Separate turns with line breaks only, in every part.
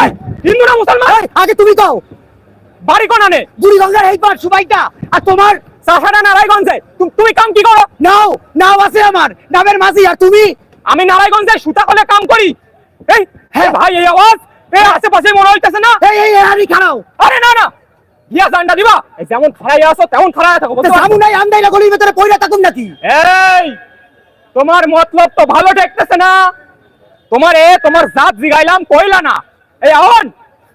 এই, হিন্দু না মুসলমান
আগে তুমি কও
বাড়ি কোনানে
বুড়িগঙ্গার এই পার সুবাইটা আর তোমার
নারায়ণগঞ্জে। তুমি কাম কি করো?
নাও নাও আছে আমার নামের মাঝি আর তুমি?
আমি নারায়ণগঞ্জে সুতা কলে কাম করি। এই হ্যাঁ। ভাই এই আওয়াজ এই আশেপাশে মনে হইতেছে না?
এই এই খাড়াও
আরে না না। ইয়া জানটা দিবা। এই যেমন খাড়াই আসো তেমন খাড়াই থাকো পারছ?
নাই আন্দাই না গলির ভেতরে পয়রা থাকুন নাকি?
এই তোমার মতলব তো ভালো ঠেকতেছে না। তোমার এ তোমার জাত জিগাইলাম কইলা না। এই আহন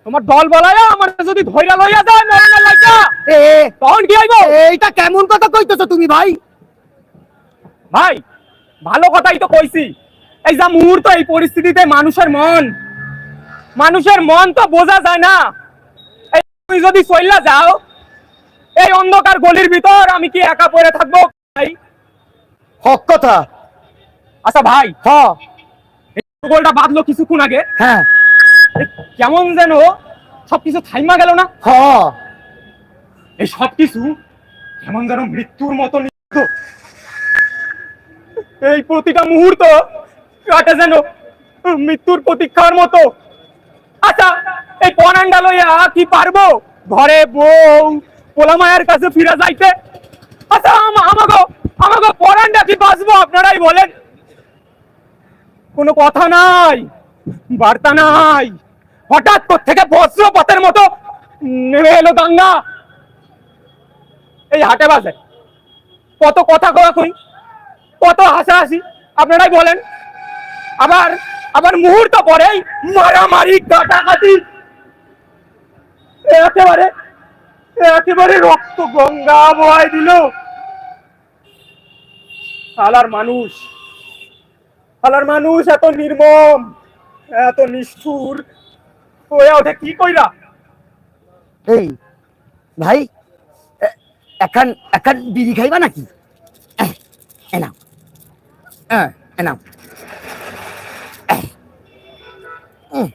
তোমার দল বলায়া আমার যদি ধইরা লইয়া যায় মরণের লাগা
এ
তখন কি হইব?
এইটা কেমন কথা কইতেছো তুমি ভাই?
ভাই ভালো কথাই তো কইছি। এই যা মুহূর্ত এই পরিস্থিতিতে মানুষের মন। মানুষের মন তো বোঝা যায় না। এই তুমি যদি চইলা যাও এই অন্ধকার গলির ভিতর আমি কি একা পড়ে থাকব ভাই?
হক কথা।
আচ্ছা ভাই
হ।
এই গোলটা বাঁধলো কিছুক্ষণ আগে।
হ্যাঁ।
কেমন যেন সবকিছু থাইমা গেল না?
হ।
এই সবকিছু কেমন যেন মৃত্যুর মতো এই প্রতিটা মুহূর্ত কাটে যেন মৃত্যুর প্রতীক্ষার মতো। আচ্ছা এই পনান্ডা লইয়া কি পারব? ঘরে বউ পোলামায়ের কাছে ফিরে যাইতে। আচ্ছা আম- আমাগো আমাগো পরান্ডা কি বাঁচবো আপনারাই বলেন। কোনো কথা নাই, বার্তা নাই। হঠাৎ থেকে বজ্রপাতের মতো নেমে এলো দাঙ্গা। এই হাটে বাজে। কত কথা কই কত হাসাহাসি? আপনারাই বলেন। আবার আবার মুহূর্ত পরেই মারামারি, কাটাকাটি। একেবারে একেবারে রক্ত গঙ্গা বয় দিল। হালার মানুষ। হালার মানুষ এত নির্মম এত নিষ্ঠুর। হয়ে ওঠে কি কইরা?
এই ভাই এ- এখান এখান বিড়ি খাইবা নাকি? এহ, এ নাও। এহ, এ নাও। এহ, উম।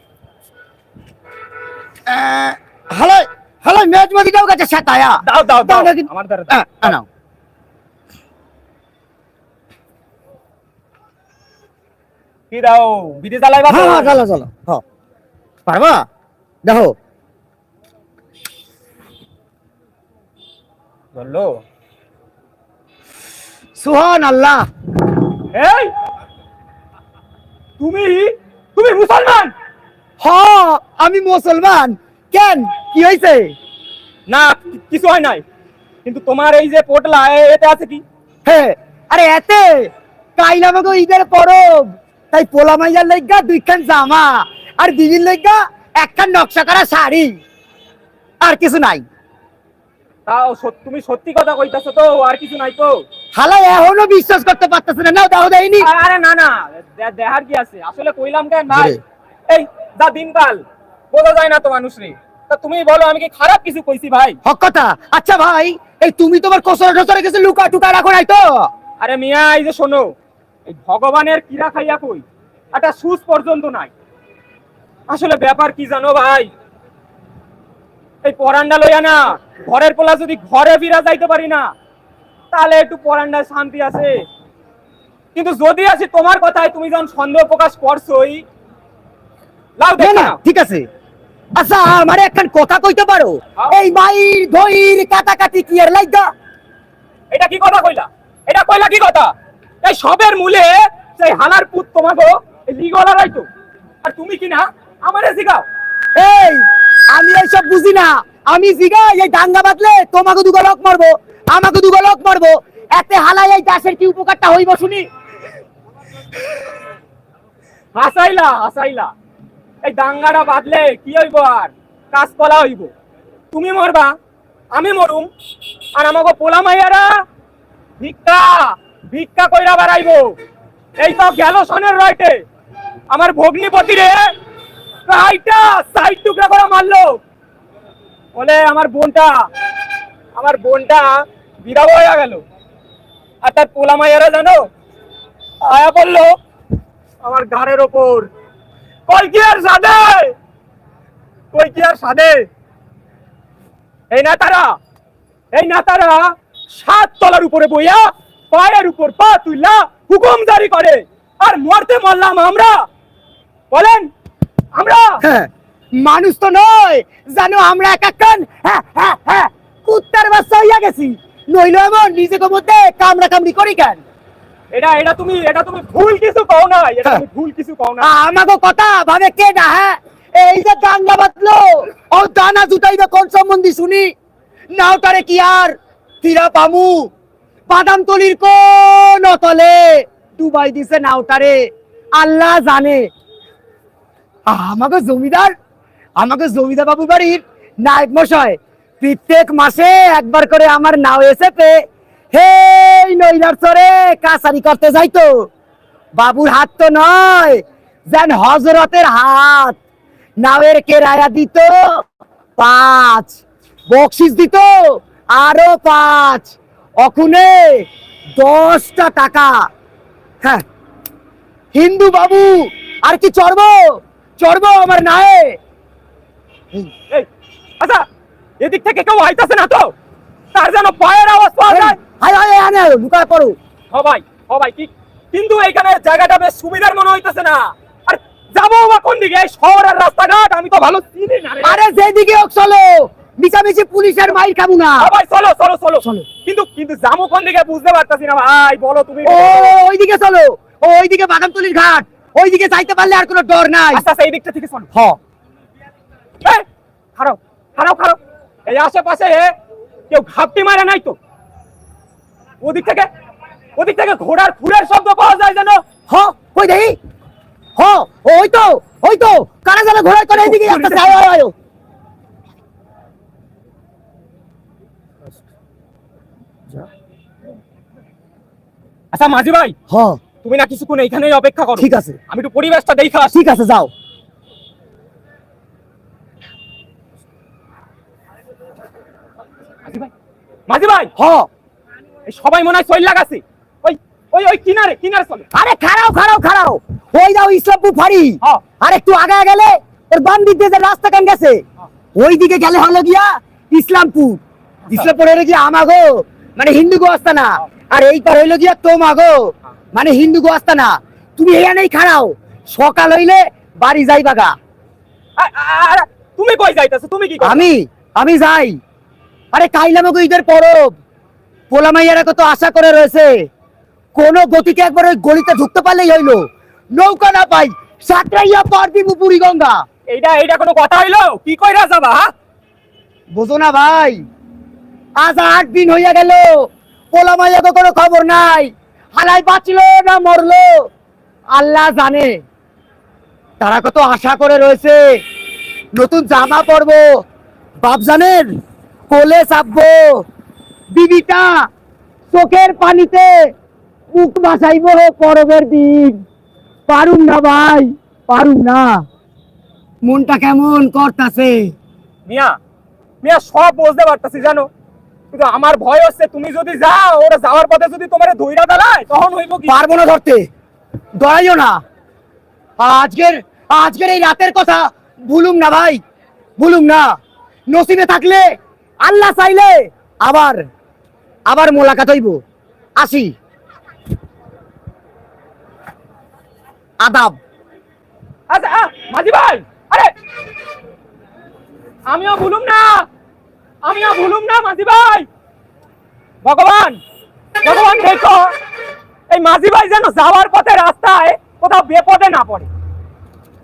হ্যালো হ্যালো মেজ মদিটাও কাছে সাতায়া।
দাও দাও দাও। আমার দ্বারা দাও।
এহ, এ নাও
কি দাও বিদে জ্বালাইবা তো?
হ্যাঁ হ্যাঁ চলো চলো পারবা? দেখো।
ধরলো?
সুহান আল্লাহ।
এই! তুমি? তুমি মুসলমান?
হ আমি মুসলমান। কেন? কি হয়েছে
না কিছু হয় নাই। কিন্তু তোমার এই যে পোটলা এতে আছে কি?
হ্যাঁ আরে এতে? কাইলা মগো ঈদের পরব। তাই পোলা মাইয়ার লইগা দুইখান জামা আর দিদির লইগা একখান নকশা করা শাড়ি। আর কিছু নাই।
তাও তুমি সত্যি কথা কইতাছো তো আর কিছু নাই তো।
হালা এখনও বিশ্বাস করতে পারতেছে না নাও দাও দেয়নি।
আরে না না দেহার কি আছে? আসলে কইলাম কেন ভাই? এই যা দিনকাল বোঝা যায় না তো মানুষ রে তা তুমি বলো আমি কি খারাপ কিছু কইছি ভাই?
হক কথা। আচ্ছা ভাই এই তুমি তোমার কসর টসরে কিছু লুকা টুকা রাখো নাই তো।
আরে মিয়া এই যে শোনো এই ভগবানের কিরা খাইয়া কই? একটা সুস পর্যন্ত নাই। আসলে ব্যাপার কি জানো ভাই? এই পরান্ডা লইয়া না ঘরের পোলা যদি ঘরে ফিরা যাইতে পারি না তাহলে একটু পরান্ডায় শান্তি আছে। কিন্তু যদি আসি তোমার কথায় তুমি যখন সন্দেহ প্রকাশ করছোই লাও দেখ
না ঠিক আছে। আচ্ছা আমারে একখান কথা কইতে পারো?
হ্যাঁ।
এই মাইর ধইর কাটাকাটি কি এর লাইগা?
এটা কি কথা কইলা? এটা কইলা কি কথা? এই সবের মূলে সেই হালার পুত তোমাকে এই লিগলা রাইতো। আর তুমি কি না আমারে শিখাও
এই আমি এইসব বুঝি না। আমি জিগা এই দাঙ্গা বাঁধলে তোমাকে দুগা লোক মারবো আমাকে দুগা লোক মারবো। এতে হালাই এই দাসের কি উপকারটা হইব শুনি?
হাসাইলা হাসাইলা। এই দাঙ্গাটা বাদলে কি হইব আর? কাজ কলা হইব। তুমি মরবা আমি মরুম। আর আমাকে পোলা মাইয়ারা ভিক্ষা। ভিক্ষা কইরা বাড়াইবো। এই তো গেল সনের রাইটে আমার ভগ্নিপতি রে রাইটা সাইড টুকরা করে মারলো। বলে, আমার বোনটা আমার বোনটা বিধবা হয়ে গেল। আর তার পোলা মাইয়ারা জানো? আয়া বলল, আমার ঘাড়ের ওপর। কই কি আর সাদে কই কি আর সাদে এই না তারা, এই না তারা সাত তলার উপরে বইয়া পায়ের উপর পা তুইলা হুকুম জারি করে। আর মরতে মরলাম আমরা। বলেন আমরা
হ্যাঁ, মানুষ তো নয় জানো আমরা এক হ্যাঁ হ্যাঁ হ্যাঁ। কুত্তার বাচ্চা হইয়া গেছি। নইলো এমন নিজেকে মধ্যে কামড়া কামড়ি করি কেন?
এটা এটা তুমি এটা তুমি ভুল কিছু কও না এটা তুমি ভুল কিছু কও না
আমাকে কথা ভাবে কে না হ্যাঁ? এই যে দাঙ্গা বাতলো ও দানা জুটাইবে কোন সম্বন্ধী শুনি? নাও তারে কি আর ফিরা পামু? বাদাম তলির কোন তলে? ডুবাই দিছে নাওটারে আল্লাহ জানে। আমাকে জমিদার আমাকে জমিদার বাবু বাড়ির নায়ক মশাই, প্রত্যেক মাসে একবার করে আমার নাও এসে পে হে নইলার চরে কাছারি করতে যাইতো। বাবুর হাত তো নয়, যেন হজরতের হাত। নাওয়ের কেরায়া দিত পাঁচ, বকশিস দিত আরও পাঁচ। অকুনে দশটা টাকা। হ্যাঁ। হিন্দু বাবু আর কি চড়বো? চড়বো আমার নায়ে।
আচ্ছা এদিক থেকে কেউ আইতাছে না তো? তার যেন পায়ের আওয়াজ পাওয়া যায়।
হায় হায় হায় লুকা করো
সবাই সবাই কি কিন্তু এইখানে জায়গাটা বেশ সুবিধার মনে হইতেছে না। আর যাব বা কোন দিকে? এই শহরের রাস্তাঘাট আমি তো ভালো চিনি না
আরে যেদিকে হোক চলো। মিশামিশি পুলিশের মাইর খাব না।
সবাই চলো চলো চলো।
চলো।
কিন্তু কিন্তু যাব কোন দিকে বুঝতে পারতাছি না ভাই বলো তুমি।
ও ওইদিকে চলো। ও ওইদিকে বাদামতলির ঘাট। ওইদিকে যাইতে পারলে আর কোনো ডর নাই।
আচ্ছা আচ্ছা এই দিকটা থেকে চলো।
হ।
এই, খারাপ খারাপ খারাপ এই আশেপাশে কেউ ঘাপটি মারে নাই তো? ওদিক থেকে ওদিক থেকে ঘোড়ার ফুলের শব্দ পাওয়া যায় যেন।
হ কই দেখি হ ওই তো ওই তো। কারা জানা ঘোড়ায় করে এইদিকে আসতেছে আয় আয় আয়।
আচ্ছা মাঝি ভাই।
হ
তুমি না কিছুক্ষণ এইখানেই অপেক্ষা করো।
ঠিক আছে।
আমি একটু পরিবেশটা দেখে
ঠিক আছে যাও।
মাঝি ভাই।
হ
এই সবাই মনে হয় সইল লাগাছে। ওই ওই ওই কিনারে কিনারে চলো।
আরে খাড়াও খাড়াও খাড়াও। ওই যাও ইসলামপুর ফাড়ি।
হ্যাঁ।
আর একটু আগে গেলে ওর বাম দিক দিয়ে যে রাস্তা কান গেছে? ওই দিকে গেলে হলো গিয়া ইসলামপুর। ইসলামপুর হলো গিয়া আমাগো মানে হিন্দু গো আস্তানা আর এই পার হইল গিয়া তোমাগো মানে হিন্দু গো আস্তানা তুমি এখানেই খাড়াও। সকাল হইলে বাড়ি যাই বাগা
তুমি কই যাইতেছো? তুমি কি?
আমি আমি যাই। আরে কাইলামগো ঈদের পরব। পোলামাইয়ারা কত আশা করে রয়েছে। কোন গতিকে একবার ওই গলিতে ঢুকতে পারলেই হইল। নৌকা না পাই সাতরাইয়া পার দিব বুড়ি গঙ্গা।
এইটা এইটা কোনো কথা হইল? কি কইরা যাবা?
বুঝো না ভাই। আজ আট দিন হইয়া গেল। পোলামাইয়া তো কোনো খবর নাই। হালাই বাঁচলো না মরলো? আল্লাহ জানে। তারা কত আশা করে রয়েছে। নতুন জামা পরবো। বাপ জানেন, কোলে চাপবো। বিবিটা চোখের পানিতে মুখ বাসাইব পরবের দিন। পারুম না ভাই, পারুম না। মনটা কেমন করতাছে?
মিয়া মিয়া সব বুঝতে পারতাছি, জানো? কিন্তু আমার ভয় হচ্ছে তুমি যদি যাও ওরা যাওয়ার পথে যদি তোমার ধৈরা দাঁড়ায় তখন হইব কি?
পারব না ধরতে। না। আজকের আজকের এই রাতের কথা ভুলুম না ভাই ভুলুম না। নসিবে থাকলে আল্লাহ চাইলে আবার আবার মোলাকাত হইব। আসি। আদাব।
আচ্ছা মাঝি ভাই আরে! আমিও ভুলুম না। আমিও ভুলুম না, মাঝি ভাই। ভগবান ভগবান দেখো, এই মাঝি ভাই যেন যাওয়ার পথে রাস্তায় কোথাও বেপদে না পড়ে।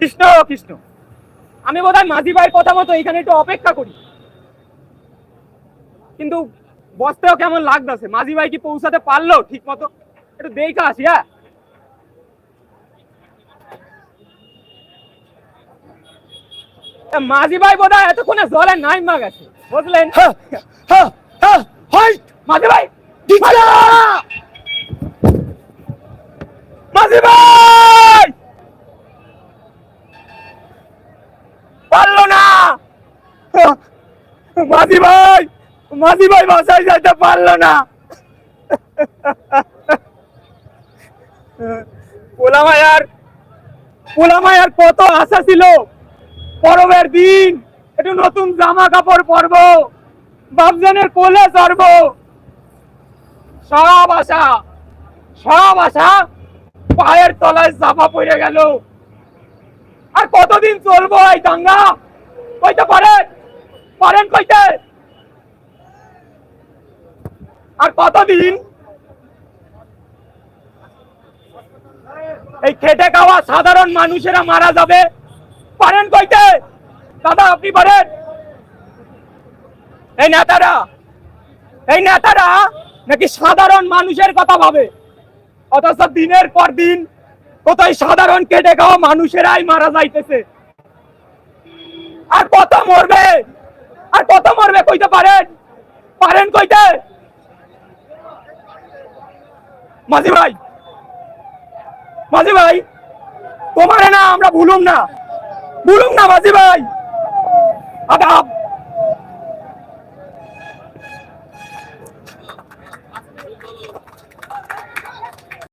কৃষ্ণ কৃষ্ণ, আমি বোধহয় মাঝি ভাইয়ের কথা মতো এখানে একটু অপেক্ষা করি। কিন্তু বসতেও কেমন লাগতেছে। মাঝি ভাই কি পৌঁছাতে পারল ঠিক মতো একটু দেখে আসি হ্যাঁ? মাঝি ভাই বোধ হয় এতক্ষণে জলে নাই মা গেছে। বুঝলেন?
হ্যাঁ, হ্যাঁ, হ্যাঁ!
মাঝি ভাই! মাঝি ভাই! পারল না! মাঝি ভাই! মাঝি ভাই বাসায় যাইতে পারল না! পোলামায়ার পোলামায়ার কত আশা ছিল? পরবের দিন, একটু নতুন জামা কাপড় পরবো, বাপজানের কোলে চড়বো। সব আশা সব আশা পায়ের তলায় চাপা পড়ে গেল। আর কতদিন চলবো এই দাঙ্গা? কইতে পারেন? পারেন কইতে? আর কতদিন? এই খেটে খাওয়া সাধারণ মানুষেরা মারা যাবে? পারেন কইতে। দাদা, আপনি পারেন। এই নেতারা এই নেতারা নাকি সাধারণ মানুষের কথা ভাবে? অথচ দিনের পর দিন কোথায় সাধারণ কেটে খাওয়া মানুষেরাই মারা যাইতেছে। আর কত মরবে? আর কত মরবে কইতে পারেন? পারেন কইতে? মাঝি ভাই মাঝি ভাই, তোমারে না, আমরা ভুলুম না। ভুলুম না মাঝি ভাই। আদাব।